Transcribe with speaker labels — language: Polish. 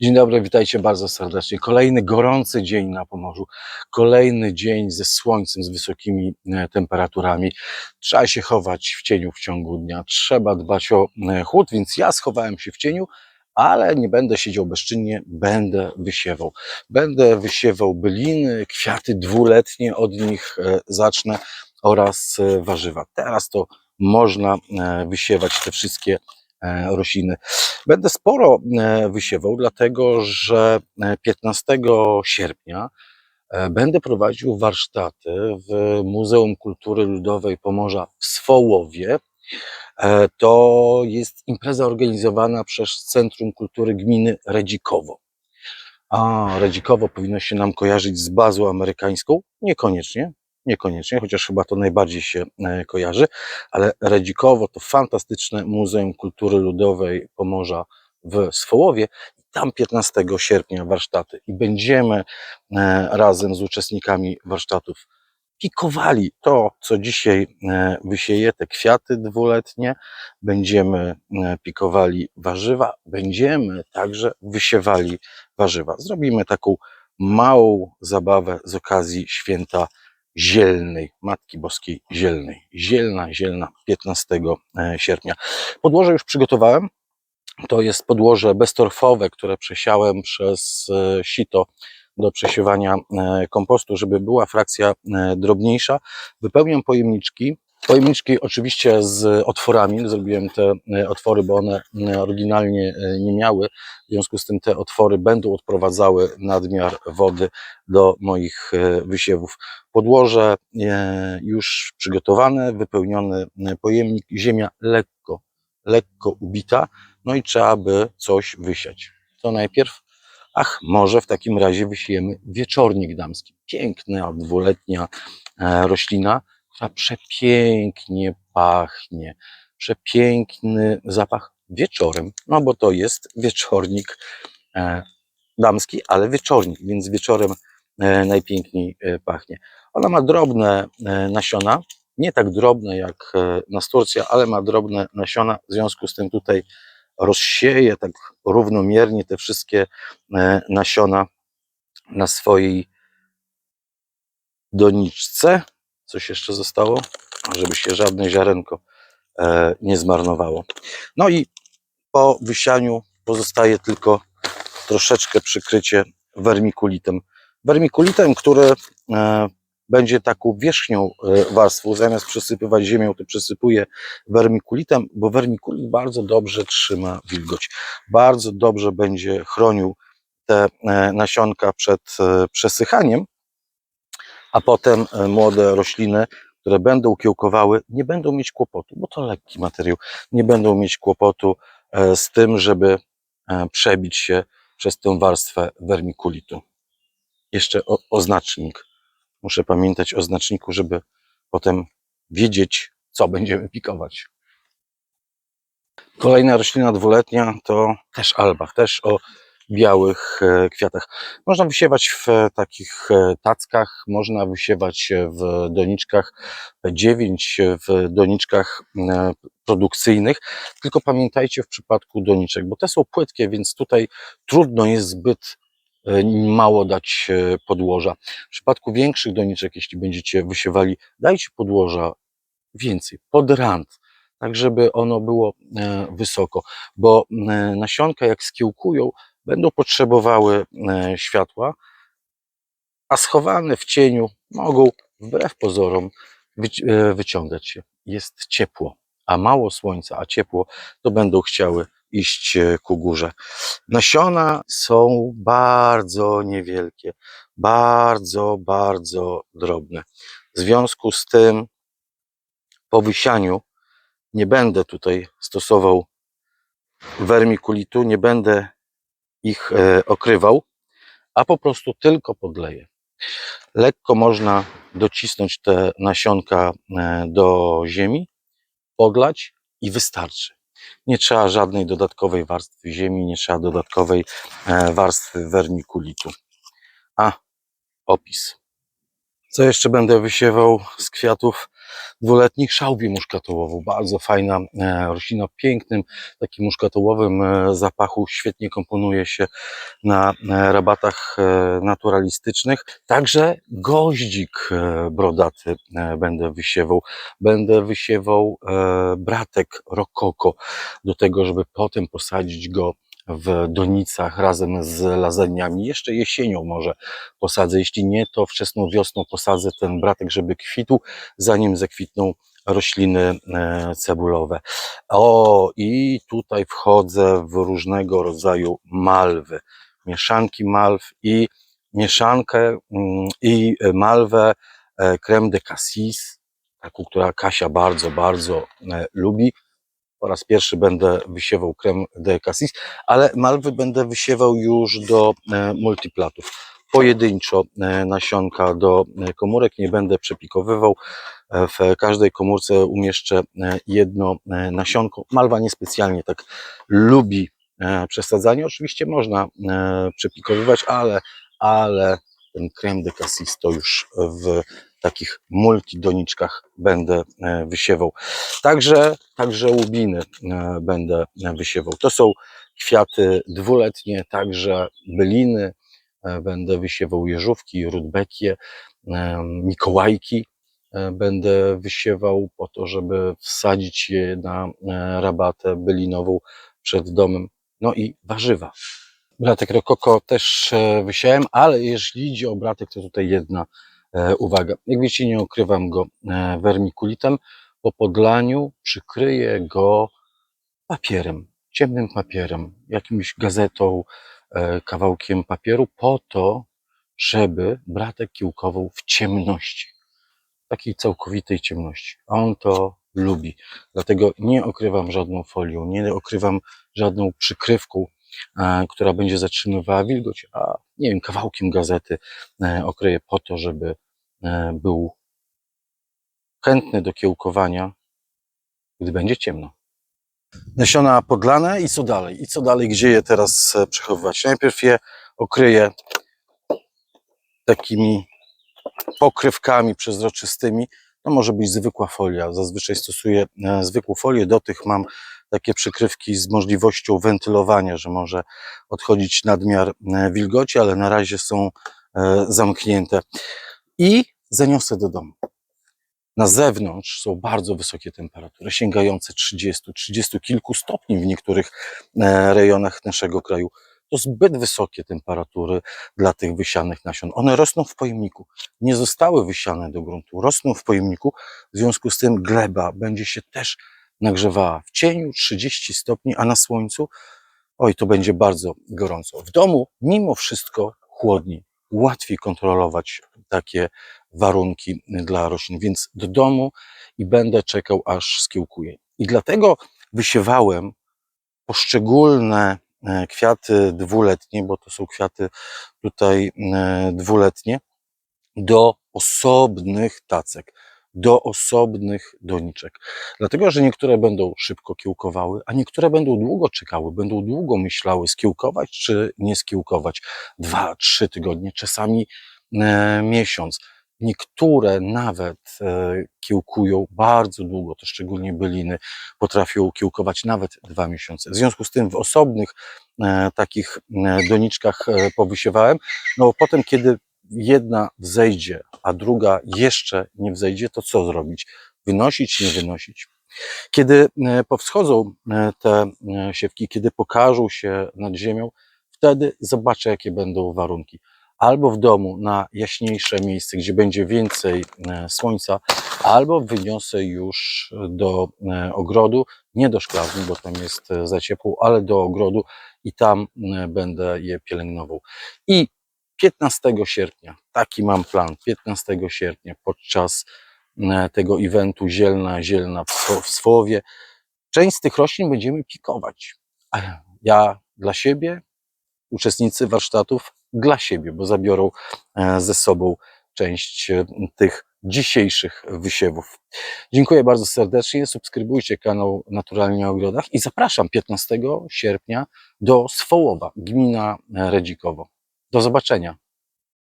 Speaker 1: Dzień dobry, witajcie bardzo serdecznie. Kolejny gorący dzień na Pomorzu. Kolejny dzień ze słońcem, z wysokimi e, temperaturami. Trzeba się chować w cieniu w ciągu dnia. Trzeba dbać o e, chłód, więc ja schowałem się w cieniu, ale nie będę siedział bezczynnie, będę wysiewał. Będę wysiewał byliny, kwiaty dwuletnie, od nich e, zacznę oraz warzywa. Teraz to można wysiewać te wszystkie rośliny. Będę sporo e, wysiewał, dlatego że e, 15 sierpnia e, będę prowadził warsztaty w Muzeum Kultury Ludowej Pomorza w Swołowie. E, To jest impreza organizowana przez Centrum Kultury Gminy Redzikowo. A, Redzikowo powinno się nam kojarzyć z bazą amerykańską? Niekoniecznie, niekoniecznie, chociaż chyba to najbardziej się e, kojarzy, ale Redzikowo to fantastyczne Muzeum Kultury Ludowej Pomorza w Swołowie. Tam 15 sierpnia warsztaty i będziemy e, razem z uczestnikami warsztatów pikowali to, co dzisiaj e, wysieje, te kwiaty dwuletnie, będziemy pikowali warzywa, będziemy także wysiewali warzywa. Zrobimy taką małą zabawę z okazji święta zielnej, Matki Boskiej Zielnej. Zielna, zielna, 15 sierpnia. Podłoże już przygotowałem. To jest podłoże beztorfowe, które przesiałem przez e, sito do przesiewania e, kompostu, żeby była frakcja e, drobniejsza. Wypełniam pojemniczki. Pojemniczki oczywiście z otworami. Zrobiłem te e, otwory, bo one e, oryginalnie e, nie miały. W związku z tym te otwory będą odprowadzały nadmiar wody do moich wysiewów. Podłoże już przygotowane, wypełniony pojemnik, ziemia lekko, lekko ubita, no i trzeba by coś wysiać. To najpierw, ach, może w takim razie wysiejemy wieczornik damski. Piękna, dwuletnia roślina, która przepięknie pachnie. Przepiękny zapach wieczorem, no bo to jest wieczornik e, damski, ale wieczornik, więc wieczorem e, najpiękniej e, pachnie. Ona ma drobne nasiona, nie tak drobne jak nasturcja, ale ma drobne nasiona, w związku z tym tutaj rozsieję tak równomiernie te wszystkie nasiona na swojej doniczce. Coś jeszcze zostało, żeby się żadne ziarenko e, nie zmarnowało. No i po wysianiu pozostaje tylko troszeczkę przykrycie wermikulitem. Wermikulitem, który e, będzie taką wierzchnią e, warstwą, zamiast przesypywać ziemią, to przesypuję wermikulitem, bo wermikulit bardzo dobrze trzyma wilgoć. Bardzo dobrze będzie chronił te nasionka przed przesychaniem, a potem e, młode rośliny, które będą kiełkowały, nie będą mieć kłopotu, bo to lekki materiał, nie będą mieć kłopotu e, z tym, żeby e, przebić się przez tę warstwę wermikulitu. Jeszcze o, oznacznik. Muszę pamiętać o znaczniku, żeby potem wiedzieć, co będziemy pikować. Kolejna roślina dwuletnia to też albach, też o białych e, kwiatach. Można wysiewać w e, takich e, tackach, można wysiewać w doniczkach 9, w doniczkach produkcyjnych, tylko pamiętajcie w przypadku doniczek, bo te są płytkie, więc tutaj trudno jest zbyt mało dać podłoża. W przypadku większych doniczek, jeśli będziecie wysiewali, dajcie podłoża więcej, pod rand, tak żeby ono było wysoko, bo nasionka jak skiełkują, będą potrzebowały e, światła, a schowane w cieniu mogą wbrew pozorom e, wyciągać się. Jest ciepło, a mało słońca, a ciepło, to będą chciały iść e, ku górze. Nasiona są bardzo niewielkie, bardzo, bardzo drobne. W związku z tym po wysianiu nie będę tutaj stosował wermikulitu, nie będę ich e, okrywał, a po prostu tylko podleję. Lekko można docisnąć te nasionka e, do ziemi, podlać i wystarczy. Nie trzeba żadnej dodatkowej warstwy ziemi, nie trzeba dodatkowej e, warstwy wermikulitu. A, opis. Co jeszcze będę wysiewał z kwiatów? Dwuletnich szałwię muszkatołową. Bardzo fajna e, roślina, pięknym, takim muszkatołowym e, zapachu. Świetnie komponuje się na e, rabatach naturalistycznych. Także goździk brodaty będę wysiewał. Będę wysiewał bratek rokoko do tego, żeby potem posadzić go w donicach razem z lazeniami. Jeszcze jesienią może posadzę. Jeśli nie, to wczesną wiosną posadzę ten bratek, żeby kwitł, zanim zakwitną rośliny e, cebulowe. O, i tutaj wchodzę w różnego rodzaju malwy. Mieszanki malw i mieszankę mm, i malwę e, creme de cassis, taką, która Kasia bardzo, bardzo e, lubi. Po raz pierwszy będę wysiewał creme de cassis, ale malwy będę wysiewał już do e, multiplatów. Pojedynczo e, nasionka do e, komórek, nie będę przepikowywał. W każdej komórce umieszczę jedno nasionko. Malwa niespecjalnie tak lubi przesadzanie. Oczywiście można przepikowywać, ale, ale ten creme de cassis to już w takich multidoniczkach będę e, wysiewał. Także, także łubiny e, będę wysiewał. To są kwiaty dwuletnie, także byliny, e, będę wysiewał jeżówki, rudbekie, mikołajki będę wysiewał po to, żeby wsadzić je na rabatę bylinową przed domem. No i warzywa. Bratek rokoko też wysiałem, ale jeśli idzie o bratek, to tutaj jedna uwaga. Jak wiecie, nie okrywam go e, wermikulitem. Po podlaniu przykryję go papierem, ciemnym papierem, jakimś gazetą, e, kawałkiem papieru, po to, żeby bratek kiełkował w ciemności, takiej całkowitej ciemności. A on to lubi. Dlatego nie okrywam żadną folią, nie okrywam żadną przykrywką, e, która będzie zatrzymywała wilgoć, a nie wiem, kawałkiem gazety e, okryję po to, żeby e, był chętny do kiełkowania, gdy będzie ciemno. Nasiona podlane i co dalej? I co dalej, gdzie je teraz e, przechowywać? Najpierw je okryję takimi pokrywkami przezroczystymi. To może być zwykła folia. Zazwyczaj stosuję e, zwykłą folię. Do tych mam takie przykrywki z możliwością wentylowania, że może odchodzić nadmiar e, wilgoci, ale na razie są e, zamknięte. I zaniosę do domu. Na zewnątrz są bardzo wysokie temperatury, sięgające 30, 30 kilku stopni w niektórych e, rejonach naszego kraju. To zbyt wysokie temperatury dla tych wysianych nasion. One rosną w pojemniku, nie zostały wysiane do gruntu, rosną w pojemniku, w związku z tym gleba będzie się też nagrzewała. W cieniu 30 stopni, a na słońcu, oj, to będzie bardzo gorąco. W domu mimo wszystko chłodniej, łatwiej kontrolować takie warunki dla roślin, więc do domu i będę czekał, aż skiełkuje. I dlatego wysiewałem poszczególne e, kwiaty dwuletnie, bo to są kwiaty tutaj e, dwuletnie, do osobnych tacek, do osobnych doniczek. Dlatego, że niektóre będą szybko kiełkowały, a niektóre będą długo czekały, będą długo myślały, skiełkować czy nie skiełkować. Dwa, trzy tygodnie, czasami e, miesiąc. Niektóre nawet e, kiełkują bardzo długo, to szczególnie byliny potrafią kiełkować nawet dwa miesiące. W związku z tym w osobnych e, takich e, doniczkach e, powysiewałem. No potem, kiedy jedna wzejdzie, a druga jeszcze nie wzejdzie, to co zrobić? Wynosić, nie wynosić? Kiedy e, powschodzą e, te e, siewki, kiedy pokażą się nad ziemią, wtedy zobaczę, jakie będą warunki. Albo w domu na jaśniejsze miejsce, gdzie będzie więcej słońca, albo wyniosę już do ogrodu, nie do szklarni, bo tam jest za ciepło, ale do ogrodu i tam będę je pielęgnował. I 15 sierpnia, taki mam plan, 15 sierpnia podczas e, tego eventu Zielna, Zielna w Słowie, część z tych roślin będziemy pikować. Ja dla siebie, uczestnicy warsztatów dla siebie, bo zabiorą e, ze sobą część e, tych dzisiejszych wysiewów. Dziękuję bardzo serdecznie. Subskrybujcie kanał Naturalnie o Ogrodach i zapraszam 15 sierpnia do Swołowa, gmina Redzikowo. Do zobaczenia.